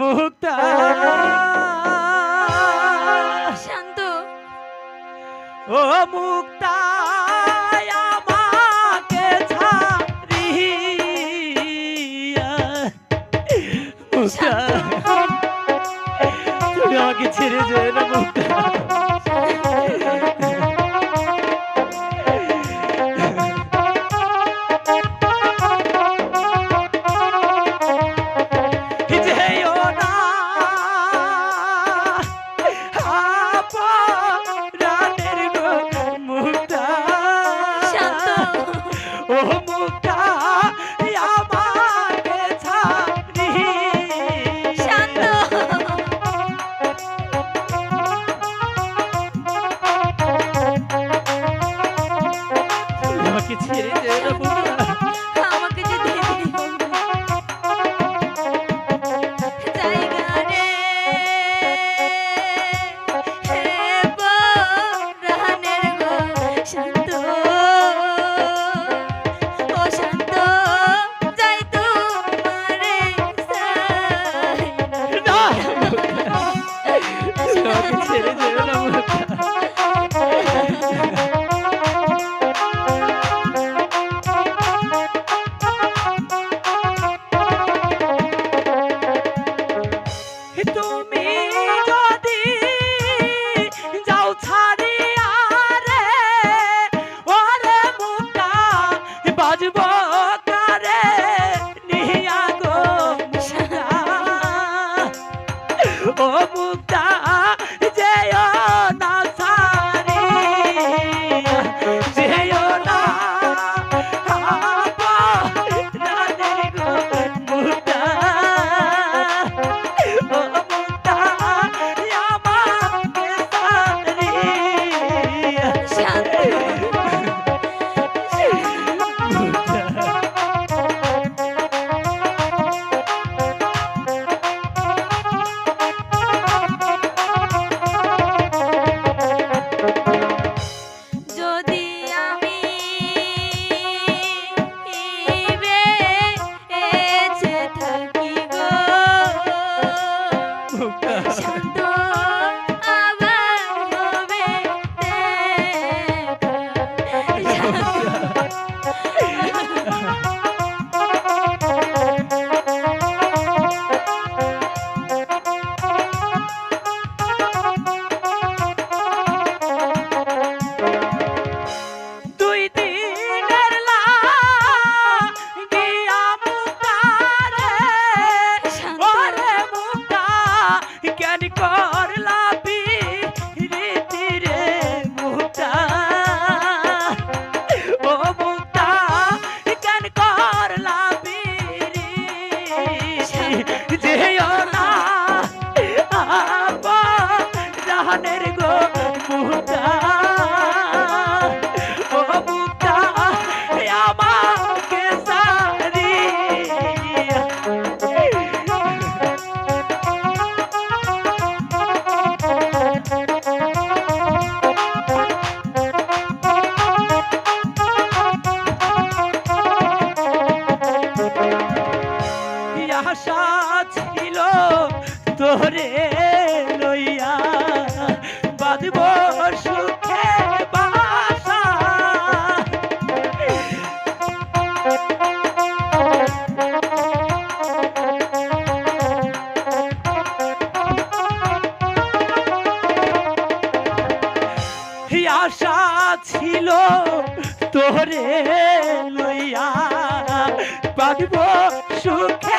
মুক্তা। শান্ত। ও মুক্ত। আমাকে ছেড়ে দেবে না মনের গো মুদা বাঁধব ছিল তোরে লইয়া বাঁধব সুখে